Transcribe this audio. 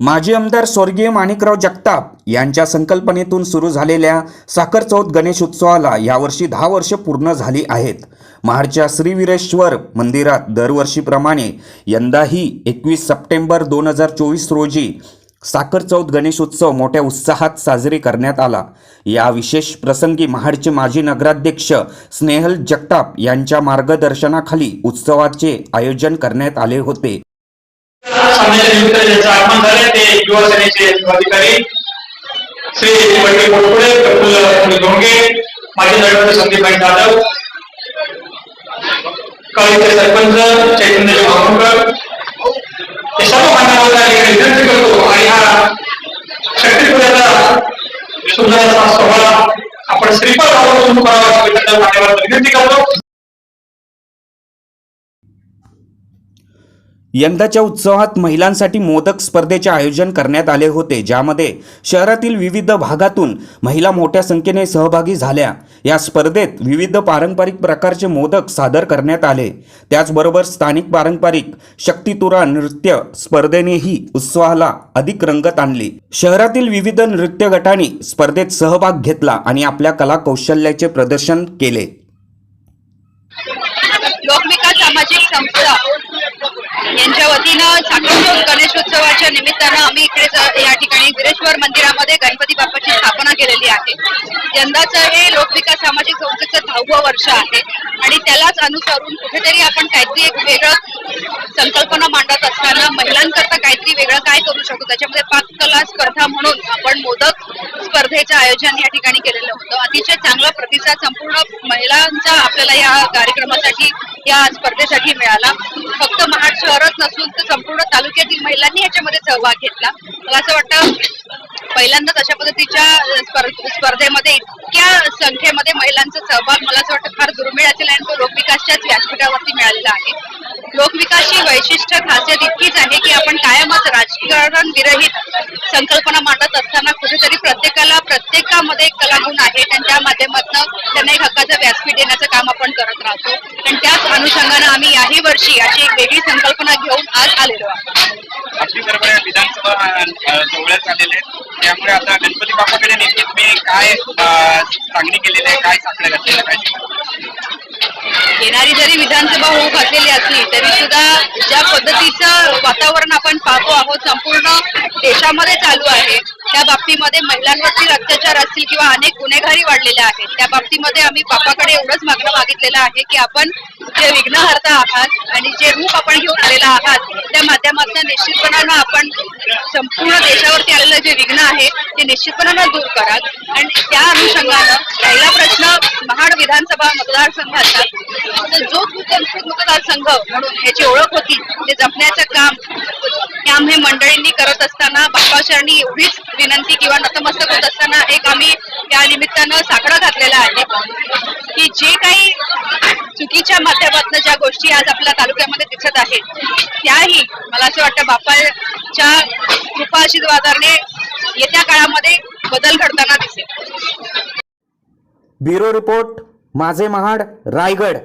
माजी आमदार स्वर्गीय माणिकराव जगताप यांच्या संकल्पनेतून सुरू झालेल्या साखर चौथ गणेश उत्सवाला यावर्षी दहा वर्ष पूर्ण झाली आहेत. महाडच्या श्रीवीरेश्वर मंदिरात दरवर्षीप्रमाणे यंदाही एकवीस सप्टेंबर दोन हजार चोवीस रोजी साखर चौथ गणेश उत्सव मोठ्या उत्साहात साजरी करण्यात आला. या विशेष प्रसंगी महाडचे माजी नगराध्यक्ष स्नेहल जगताप यांच्या मार्गदर्शनाखाली उत्सवाचे आयोजन करण्यात आले होते. काम झाले ते युवासेनेचे अधिकारी श्री पंडित मोटपुडे प्रफुल्ल धोंगे माजी नगरपती संदीपभाई जाधव कळीचे सरपंच चैतन्य मामुरकर. हे सर्व मान्यवर या विनंती करतो आणि हा शक्तीपुऱ्याचा सुंदर असा सोहळा आपण श्रीपाद आवडून सुरू करावा अशी मान्यवर विनंती करतो. यंदाच्या उत्सवात महिलांसाठी मोदक स्पर्धेचे आयोजन करण्यात आले होते ज्यामध्ये शहरातील विविध भागातून महिला मोठ्या संख्येने सहभागी झाल्या. या स्पर्धेत विविध पारंपरिक प्रकारचे मोदक सादर करण्यात आले. त्याचबरोबर स्थानिक पारंपरिक शक्तितुरा नृत्य स्पर्धेनेही उत्सवाला अधिक रंगत आणली. शहरातील विविध नृत्य गटांनी स्पर्धेत सहभाग घेतला आणि आपल्या कला कौशल्याचे प्रदर्शन केले. लोकविकास सामाजिक संस्था यांच्या वतीनं साखरचौथ गणेशोत्सवाच्या निमित्तानं आम्ही इकडे या ठिकाणी वीरेश्वर मंदिरामध्ये गणपती बाप्पाची स्थापना केलेली आहे. यंदाचं हे लोकविकास सामाजिक संस्थेचं दहावं वर्ष आहे. आणि त्यालाच अनुसरून कुठेतरी आपण काहीतरी एक वेगळं संकल्पना मांडत असताना महिलांकरता काहीतरी वेगळं काय करू शकतो त्याच्यामध्ये पाककला स्पर्धा म्हणून आपण मोदक स्पर्धेचं आयोजन या ठिकाणी केलेलं होतं. अतिशय चांगला प्रतिसाद संपूर्ण महिलांचा आपल्याला या कार्यक्रमासाठी या स्पर्धेसाठी मिळाला. फक्त महाड शहरच नसून तर संपूर्ण तालुक्यातील महिलांनी याच्यामध्ये सहभाग घेतला. मला असं वाटतं पहिल्यांदाच अशा पद्धतीच्या स्पर्धेमध्ये इतक्या संख्येमध्ये महिलांचा सहभाग मला असं वाटतं फार दुर्मिळ असेल आणि तो लोकविकासच्याच व्यासपीठावरती मिळालेला आहे. लोकविकास ही वैशिष्ट्य खासियत इतकीच आहे की आपण कायमच राजकारण विरहित संकल्पना मांडत असताना कुठेतरी प्रत्येकाला प्रत्येकामध्ये एक कलागुण आहे आणि त्या माध्यमातून त्यांना एक हक्काचं व्यासपीठ देण्याचं काम आपण करत राहतो. आणि त्याच अनुषंगानं आम्ही याही वर्षी अशी एक वेगळी संकल्पना घेऊन आज आलेलो आहोत. विधानसभा जवळच आलेले त्यामुळे आता विभागाकडे बाप्पाकडे नेमकी तुम्ही काय अ, सांगणी केलेली आहे काय साकडं घातलेल्या पाहिजे येणारी जरी विधानसभा होऊ घातलेली असली तरी सुद्धा ज्या पद्धतीचं वातावरण आपण पाहतो आहोत संपूर्ण देशामध्ये चालू आहे. त्या बाबतीमध्ये महिलांवरती अत्याचार असतील किंवा अनेक गुन्हेगारी वाढलेल्या आहेत त्या बाबतीमध्ये आम्ही बापाकडे एवढंच मागणं मागितलेलं आहे की आपण जे विघ्नहर्ता आहात आणि जे रूप आपण घेऊन आलेला आहात त्या माध्यमातून निश्चितपणानं आपण संपूर्ण देशावरती आलेलं जे विघ्न आहे ते निश्चितपणानं दूर कराल. आणि त्या अनुषंगानं पहिला प्रश्न महाड विधानसभा मतदारसंघाचा जो मतदारसंघ म्हणून याची ओळख होती ते जपण्याचं काम हे आम्ही मंडळींनी करत असताना बाप्पाचरणी एवढीच विनंती किंवा नतमस्तक होत असताना एक आम्ही या निमित्तानं साकडा घातलेला आहे की जे काही चुकीच्या माध्यमातून ज्या गोष्टी आज आपल्या तालुक्यामध्ये दिसत आहेत त्याही मला असं वाटतं बाप्पाच्या कृपा आशीर्वादाने येत्या काळामध्ये बदल घडताना दिसेल. ब्युरो रिपोर्ट माझे महाड रायगड.